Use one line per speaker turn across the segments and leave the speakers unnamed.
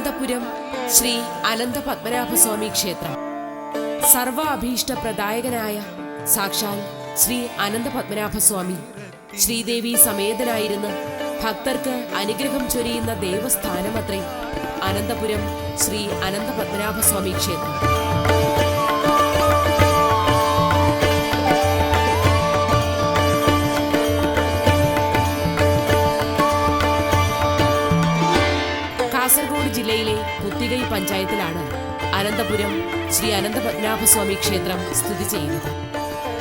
അനന്തപുരം ശ്രീ അനന്ത പത്മനാഭസ്വാമി ക്ഷേത്രം. സർവ അഭീഷ്ട പ്രദായകനായ സാക്ഷാൽ ശ്രീ അനന്ത പത്മനാഭസ്വാമി. ശ്രീദേവി സമേതനായിരുന്ന് ഭക്തർക്ക് അനുഗ്രഹം ചൊരിയുന്ന ദേവസ്ഥാനമത്രേ അനന്തപുരം ശ്രീ അനന്ത പത്മനാഭസ്വാമി ക്ഷേത്രം. പഞ്ചായത്തിലാണ് അനന്തപുരം ശ്രീ അനന്തപത്മനാഭസ്വാമി ക്ഷേത്രം സ്ഥിതി ചെയ്യുന്നത്.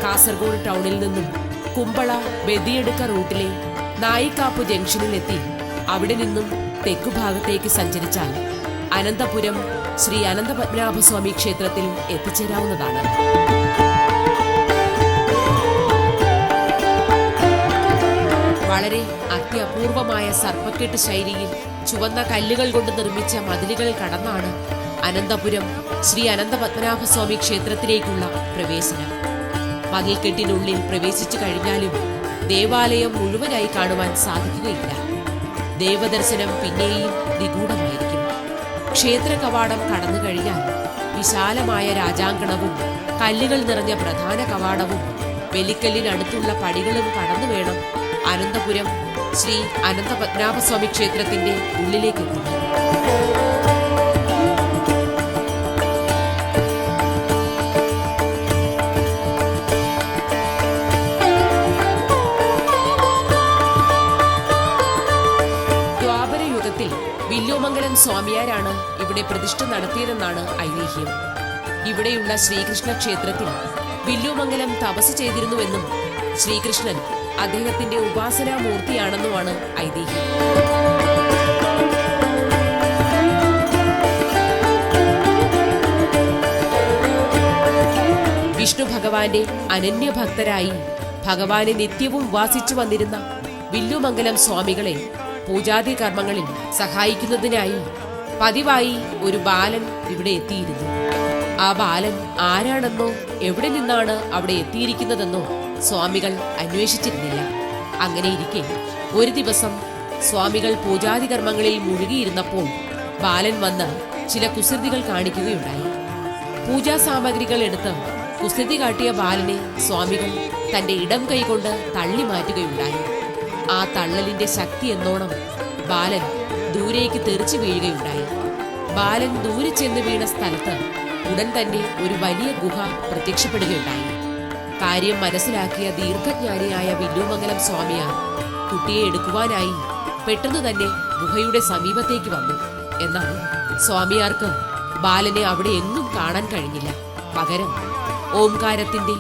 കാസർഗോഡ് ടൗണിൽ നിന്നും കുമ്പള ബദിയെടുക്ക റൂട്ടിലെ നായിക്കാപ്പ് ജംഗ്ഷനിലെത്തി അവിടെ നിന്നും തെക്കുഭാഗത്തേക്ക് സഞ്ചരിച്ചാൽ അനന്തപുരം ശ്രീ അനന്തപത്മനാഭസ്വാമി ക്ഷേത്രത്തിൽ എത്തിച്ചേരാവുന്നതാണ്. വളരെ അത്യപൂർവമായ സർപ്പക്കെട്ട് ശൈലിയിൽ ചുവന്ന കല്ലുകൾ കൊണ്ട് നിർമ്മിച്ച മതിലുകൾ കടന്നാണ് അനന്തപുരം ശ്രീ അനന്ത പത്മനാഭസ്വാമി ക്ഷേത്രത്തിലേക്കുള്ള പ്രവേശനം. മതിൽക്കെട്ടിനുള്ളിൽ പ്രവേശിച്ചു കഴിഞ്ഞാലും ദേവാലയം മുഴുവനായി കാണുവാൻ സാധിക്കുകയില്ല. ദേവദർശനം പിന്നെയും നിഗൂഢമായിരിക്കും ക്ഷേത്ര കവാടം കടന്നു കഴിഞ്ഞാൽ വിശാലമായ രാജാങ്കണവും കല്ലുകൾ നിറഞ്ഞ പ്രധാന കവാടവും വെലിക്കല്ലിനടുത്തുള്ള പടികളും കടന്നു വേണം അനന്തപുരം ശ്രീ അനന്ത പത്മനാഭസ്വാമി ക്ഷേത്രത്തിന്റെ ഉള്ളിലേക്ക് എത്തുന്നത് ദ്വാപരയുഗത്തിൽ വില്ലുമംഗലം സ്വാമിയാരാണ് ഇവിടെ പ്രതിഷ്ഠ നടത്തിയതെന്നാണ് ഐതിഹ്യം. ഇവിടെയുള്ള ശ്രീകൃഷ്ണ ക്ഷേത്രത്തിൽ വില്ലുമംഗലം തപസ് ചെയ്തിരുന്നുവെന്നും ശ്രീകൃഷ്ണൻ അദ്ദേഹത്തിന്റെ ഉപാസനാമൂർത്തിയാണെന്നുമാണ് ഐതിഹ്യം. വിഷ്ണു ഭഗവാന്റെ അനന്യഭക്തരായി ഭഗവാനെ നിത്യവും ഉപാസിച്ചു വന്നിരുന്ന വില്ലുമംഗലം സ്വാമികളെ പൂജാതി കർമ്മങ്ങളിൽ സഹായിക്കുന്നതിനായി പതിവായി ഒരു ബാലൻ ഇവിടെ എത്തിയിരുന്നു. ആ ബാലൻ ആരാണെന്നോ എവിടെ നിന്നാണ് അവിടെ എത്തിയിരിക്കുന്നതെന്നോ സ്വാമികൾ അന്വേഷിച്ചിരുന്നില്ല. അങ്ങനെയിരിക്കെ ഒരു ദിവസം സ്വാമികൾ പൂജാതി കർമ്മങ്ങളിൽ മുഴുകിയിരുന്നപ്പോൾ ബാലൻ വന്ന് ചില കുസൃതികൾ കാണിക്കുകയുണ്ടായി. പൂജാ സാമഗ്രികൾ എടുത്ത് കുസൃതി കാട്ടിയ ബാലനെ സ്വാമികൾ തന്റെ ഇടം കൈകൊണ്ട് തള്ളി മാറ്റുകയുണ്ടായി. ആ തള്ളലിന്റെ ശക്തി എന്നോണം ബാലൻ ദൂരേക്ക് തെറിച്ചു വീഴുകയുണ്ടായി. ബാലൻ ദൂരെ ചെന്ന് വീണ സ്ഥലത്ത് ഉടൻ തന്നെ ഒരു വലിയ ഗുഹ പ്രത്യക്ഷപ്പെടുകയുണ്ടായി. കാര്യം മനസ്സിലാക്കിയ ദീർഘജ്ഞാനിയായ വില്ലുമംഗലം സ്വാമിയാർ കുട്ടിയെ എടുക്കുവാനായി പെട്ടെന്ന് തന്നെ ഗുഹയുടെ സമീപത്തേക്ക് വന്നു. എന്നാൽ സ്വാമിയാർക്ക് ബാലനെ അവിടെ എങ്ങും കാണാൻ കഴിഞ്ഞില്ല. പകരം ഓംകാരത്തിന്റെ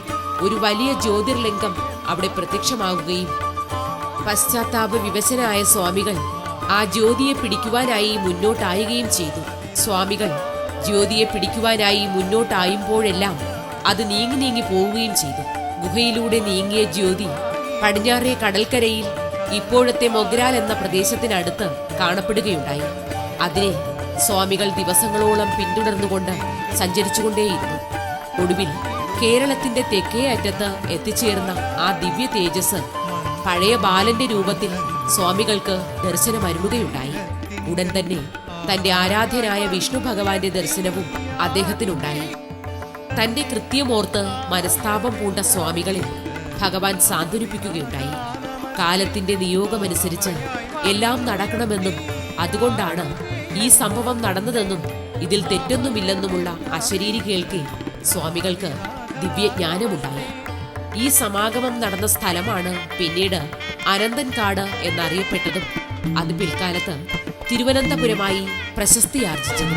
ഒരു വലിയ ജ്യോതിർലിംഗം അവിടെ പ്രത്യക്ഷമാവുകയും പശ്ചാത്താപ വിവശനായ സ്വാമികൾ ആ ജ്യോതിയെ പിടിക്കുവാനായി മുന്നോട്ടായുകയും ചെയ്തു. സ്വാമികൾ ജ്യോതിയെ പിടിക്കുവാനായി മുന്നോട്ടായുമ്പോഴെല്ലാം അത് നീങ്ങി നീങ്ങി പോവുകയും ചെയ്തു. ഗുഹയിലൂടെ നീങ്ങിയ ജ്യോതി പടിഞ്ഞാറേ കടൽക്കരയിൽ ഇപ്പോഴത്തെ മൊഗ്രാൽ എന്ന പ്രദേശത്തിനടുത്ത് കാണപ്പെടുകയുണ്ടായി. അതിനെ സ്വാമികൾ ദിവസങ്ങളോളം പിന്തുടർന്നുകൊണ്ട് സഞ്ചരിച്ചുകൊണ്ടേയിരുന്നു. ഒടുവിൽ കേരളത്തിന്റെ തെക്കേ അറ്റത്ത് എത്തിച്ചേർന്ന ആ ദിവ്യ തേജസ് പഴയ ബാലന്റെ രൂപത്തിൽ സ്വാമികൾക്ക് ദർശനമരുളുകയുണ്ടായി. ഉടൻ തന്നെ തന്റെ ആരാധ്യനായ വിഷ്ണു ഭഗവാന്റെ ദർശനവും അദ്ദേഹത്തിനുണ്ടായി. തന്റെ കൃത്യമോർത്ത് മനസ്താപം പൂണ്ട സ്വാമികളിൽ ഭഗവാൻ സാന്ത്വനിപ്പിക്കുകയുണ്ടായി. കാലത്തിന്റെ നിയോഗമനുസരിച്ച് എല്ലാം നടക്കണമെന്നും അതുകൊണ്ടാണ് ഈ സംഭവം നടന്നതെന്നും ഇതിൽ തെറ്റൊന്നുമില്ലെന്നുമുള്ള അശരീരി കേൾക്കെ സ്വാമികൾക്ക് ദിവ്യജ്ഞാനമുണ്ടായി. ഈ സമാഗമം നടന്ന സ്ഥലമാണ് പിന്നീട് അനന്തൻകാട് എന്നറിയപ്പെട്ടതും അത് പിൽക്കാലത്ത് തിരുവനന്തപുരമായി പ്രശസ്തിയാർജിച്ചത്.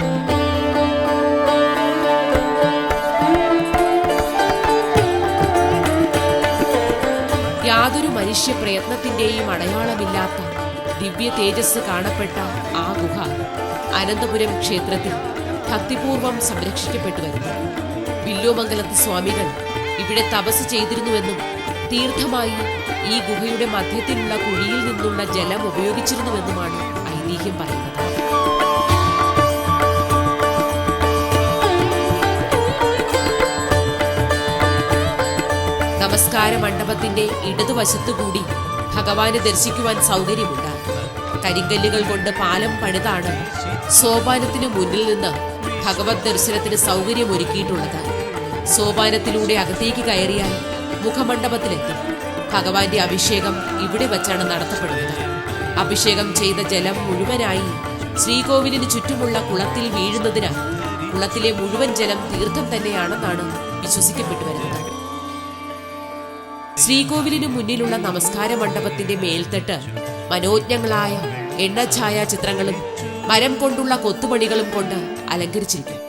മനുഷ്യ പ്രയത്നത്തിന്റെയും അടയാളമില്ലാത്ത ദിവ്യ തേജസ് കാണപ്പെട്ട ആ ഗുഹ അനന്തപുരം ക്ഷേത്രത്തിൽ ഭക്തിപൂർവം സംരക്ഷിക്കപ്പെട്ടു വരുന്നു വില്ലോമംഗലത്ത് സ്വാമികൾ ഇവിടെ തപസ് ചെയ്തിരുന്നുവെന്നും തീർത്ഥമായി ഈ ഗുഹയുടെ മധ്യത്തിലുള്ള കുഴിയിൽ നിന്നുള്ള ജലം ഉപയോഗിച്ചിരുന്നുവെന്നുമാണ് ഐതിഹ്യം പറയുന്നത്. നമസ്കാര മണ്ഡപത്തിന്റെ ഇടതുവശത്തുകൂടി ഭഗവാനെ ദർശിക്കുവാൻ സൗകര്യമുണ്ട്. കരിങ്കല്ലുകൾ കൊണ്ട് പാലം പണിതാണ് സോപാനത്തിന് മുന്നിൽ നിന്ന് ഭഗവത് ദർശനത്തിന് സൗകര്യമൊരുക്കിയിട്ടുള്ളത്. സോപാനത്തിലൂടെ അകത്തേക്ക് കയറിയാൽ മുഖമണ്ഡപത്തിലെത്തും. ഭഗവാന്റെ അഭിഷേകം ഇവിടെ വച്ചാണ് നടത്തപ്പെടുന്നത്. അഭിഷേകം ചെയ്ത ജലം മുഴുവനായി ശ്രീകോവിലിന് ചുറ്റുമുള്ള കുളത്തിൽ വീഴുന്നതിനാൽ കുളത്തിലെ മുഴുവൻ ജലം തീർത്ഥം തന്നെയാണെന്നാണ് വിശ്വസിക്കപ്പെട്ടു വരുന്നത്. ശ്രീകോവിലിനു മുന്നിലുള്ള നമസ്കാര മണ്ഡപത്തിന്റെ മേൽത്തട്ട് മനോജ്ഞങ്ങളായ എണ്ണഛായ ചിത്രങ്ങളും മരം കൊണ്ടുള്ള കൊത്തുപണികളും കൊണ്ട് അലങ്കരിച്ചിരിക്കും.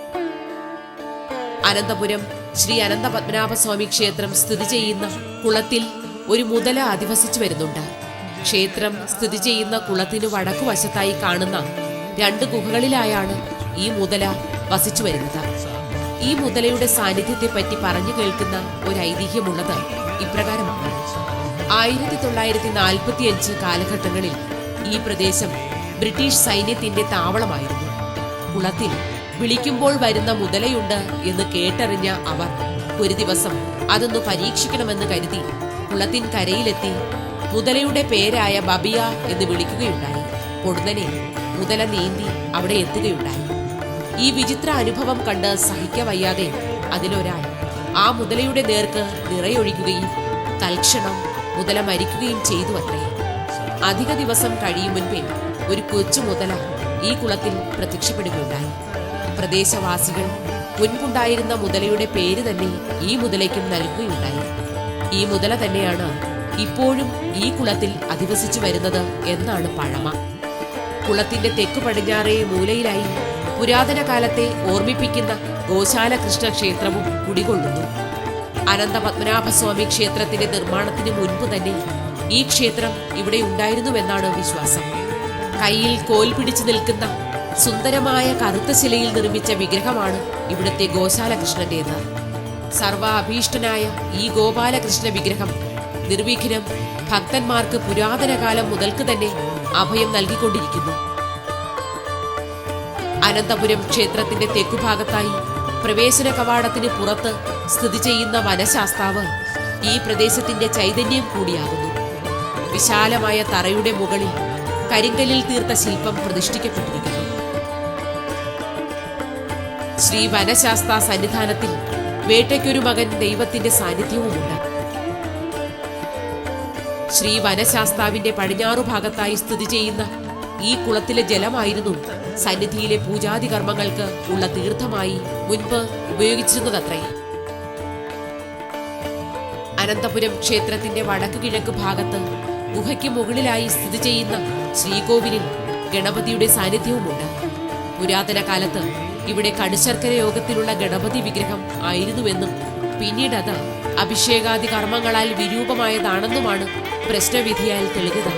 അനന്തപുരം ശ്രീ അനന്ത പത്മനാഭസ്വാമി ക്ഷേത്രം സ്ഥിതി ചെയ്യുന്ന കുളത്തിൽ ഒരു മുതല അധിവസിച്ചു വരുന്നുണ്ട്. ക്ഷേത്രം സ്ഥിതി ചെയ്യുന്ന കുളത്തിനു വടക്കുവശത്തായി കാണുന്ന രണ്ട് ഗുഹകളിലായാണ് ഈ മുതല വസിച്ചു വരുന്നത്. ഈ മുതലയുടെ സാന്നിധ്യത്തെ പറ്റി പറഞ്ഞു കേൾക്കുന്ന ഒരു ഐതിഹ്യമുള്ളത് ഇപ്രകാരമാണ്. ആയിരത്തി തൊള്ളായിരത്തി നാൽപ്പത്തി അഞ്ച് കാലഘട്ടങ്ങളിൽ ഈ പ്രദേശം ബ്രിട്ടീഷ് സൈന്യത്തിന്റെ താവളമായിരുന്നു. കുളത്തിൽ വിളിക്കുമ്പോൾ വരുന്ന മുതലയുണ്ട് എന്ന് കേട്ടറിഞ്ഞ അവർ ഒരു ദിവസം അതൊന്ന് പരീക്ഷിക്കണമെന്ന് കരുതി കുളത്തിൻ കരയിലെത്തി മുതലയുടെ പേരായ ബബിയ എന്ന് വിളിക്കുകയുണ്ടായി. പൊടുന്നനെ മുതല നീന്തി അവിടെ എത്തുകയുണ്ടായി. ഈ വിചിത്ര അനുഭവം കണ്ട് സഹിക്കവയ്യാതെ അതിലൊരാൾ ആ മുതലയുടെ നേർക്ക് നിറയൊഴിക്കുകയും തൽക്ഷണം മുതല മരിക്കുകയും ചെയ്തു അത്രേ. അധിക ദിവസം കഴിയും മുൻപേ ഒരു കൊച്ചു മുതല ഈ കുളത്തിൽ പ്രത്യക്ഷപ്പെടുകയുണ്ടായി. പ്രദേശവാസികൾ മുൻപുണ്ടായിരുന്ന മുതലയുടെ പേര് തന്നെ ഈ മുതലയ്ക്കും നൽകുകയുണ്ടായി. ഈ മുതല തന്നെയാണ് ഇപ്പോഴും ഈ കുളത്തിൽ അധിവസിച്ചു വരുന്നത് എന്നാണ് പഴമ. കുളത്തിന്റെ തെക്കു പടിഞ്ഞാറേ മൂലയിലായി പുരാതന കാലത്തെ ഓർമ്മിപ്പിക്കുന്ന ഗോശാല കൃഷ്ണ ക്ഷേത്രവും കുടികൊള്ളുന്നു. അനന്ത പത്മനാഭസ്വാമി ക്ഷേത്രത്തിന്റെ നിർമ്മാണത്തിന് മുൻപ് തന്നെ ഈ ക്ഷേത്രം ഇവിടെ ഉണ്ടായിരുന്നുവെന്നാണ് വിശ്വാസം. കയ്യിൽ കോൽ പിടിച്ചു നിൽക്കുന്ന സുന്ദരമായ കറുത്ത ശിലയിൽ നിർമ്മിച്ച വിഗ്രഹമാണ് ഇവിടുത്തെ ഗോശാല കൃഷ്ണന്റേത്. സർവാഭീഷ്ടനായ ഈ ഗോപാലകൃഷ്ണ വിഗ്രഹം നിർവിഘ്നം ഭക്തന്മാർക്ക് പുരാതന കാലം മുതൽക്ക് തന്നെ അഭയം നൽകിക്കൊണ്ടിരിക്കുന്നു. അനന്തപുരം ക്ഷേത്രത്തിന്റെ തെക്കുഭാഗത്തായി പ്രവേശന കവാടത്തിന് പുറത്ത് സ്ഥിതി ചെയ്യുന്ന വനശാസ്താവ് ഈ പ്രദേശത്തിന്റെ ചൈതന്യം കൂടിയാകുന്നു. വിശാലമായ തറയുടെ മുകളിൽ കരിങ്കലിൽ തീർത്ത ശില്പം പ്രതിഷ്ഠിക്കപ്പെട്ടിരിക്കുന്നു. ശ്രീ വനശാസ്ത സന്നിധാനത്തിൽ വേട്ടയ്ക്കൊരു മകൻ ദൈവത്തിന്റെ സാന്നിധ്യവുമുണ്ട്. ശ്രീ വനശാസ്താവിന്റെ പടിഞ്ഞാറു ഭാഗത്തായി സ്ഥിതി ചെയ്യുന്ന ഈ കുളത്തിലെ ജലമായിരുന്നു. സന്നിധിയിലെ പൂജാതി കർമ്മങ്ങൾക്ക് ഉള്ള തീർത്ഥമായി മുൻപ് ഉപയോഗിച്ചിരുന്നതത്രേ. അനന്തപുരം ക്ഷേത്രത്തിന്റെ വടക്കു കിഴക്ക് ഭാഗത്ത് ഗുഹയ്ക്ക് മുകളിലായി സ്ഥിതി ചെയ്യുന്ന ശ്രീകോവിലിൽ ഗണപതിയുടെ സാന്നിധ്യവുമുണ്ട്. പുരാതന കാലത്ത് ഇവിടെ കടുശർക്കര യോഗത്തിലുള്ള ഗണപതി വിഗ്രഹം ആയിരുന്നുവെന്നും പിന്നീട് അത് അഭിഷേകാദി കർമ്മങ്ങളാൽ വിരൂപമായതാണെന്നുമാണ് പ്രശ്നവിധിയാൽ തെളിഞ്ഞത്